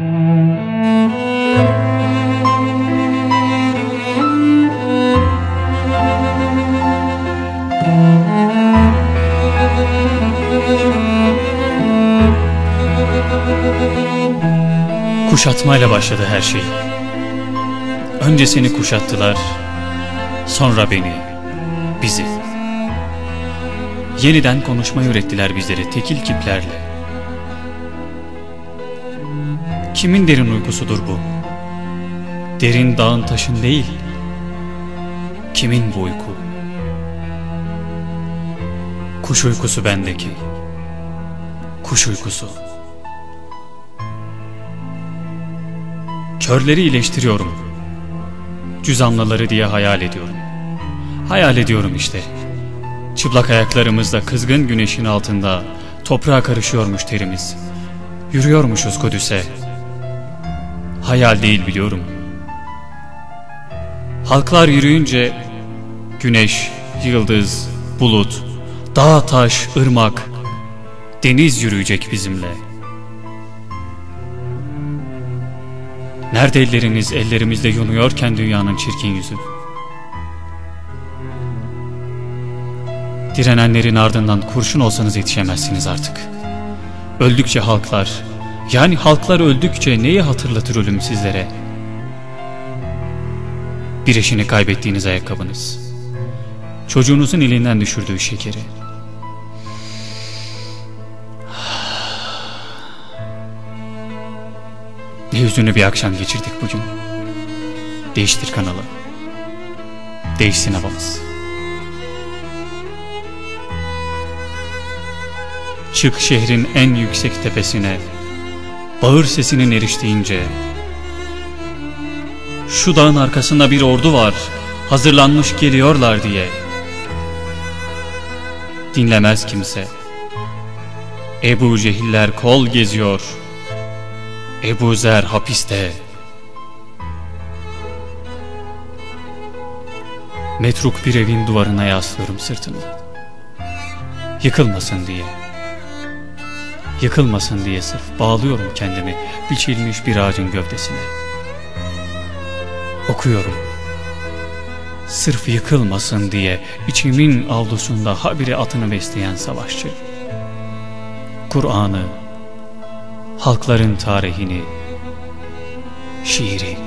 Kuşatmayla başladı her şey. Önce seni kuşattılar, sonra beni, bizi. Yeniden konuşma ürettiler bizlere tekil kiplerle. Kimin derin uykusudur bu? Derin dağın taşın değil. Kimin bu uyku? Kuş uykusu bendeki. Kuş uykusu. Körleri iyileştiriyorum. Cüzamlaları diye hayal ediyorum. Hayal ediyorum işte. Çıplak ayaklarımızla kızgın güneşin altında toprağa karışıyormuş terimiz. Yürüyormuşuz Kudüs'e. Hayal değil biliyorum. Halklar yürüyünce güneş, yıldız, bulut, dağ, taş, ırmak, deniz yürüyecek bizimle. Nerede elleriniz ellerimizle yunuyorken dünyanın çirkin yüzü? Direnenlerin ardından kurşun olsanız yetişemezsiniz artık. Öldükçe halklar, yani halklar öldükçe neyi hatırlatır ölüm sizlere? Bir eşini kaybettiğiniz ayakkabınız. Çocuğunuzun elinden düşürdüğü şekeri. Ne hüzünlü bir akşam geçirdik bugün. Değiştir kanalı. Değişsin havamız. Çık şehrin en yüksek tepesine. Bağır sesinin eriştiğince. Şu dağın arkasında bir ordu var. Hazırlanmış geliyorlar diye. Dinlemez kimse. Ebu Cehiller kol geziyor. Ebu Zer hapiste. Metruk bir evin duvarına yaslıyorum sırtımı. Yıkılmasın diye. Yıkılmasın diye sırf bağlıyorum kendimi biçilmiş bir ağacın gövdesine. Okuyorum. Sırf yıkılmasın diye içimin avlusunda habire atını besleyen savaşçı. Kur'an'ı, halkların tarihini, şiiri.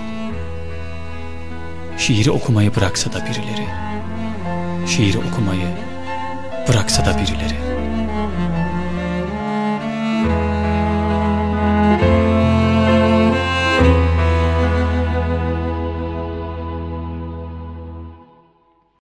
Şiiri okumayı bıraksa da birileri. Şiiri okumayı bıraksa da birileri.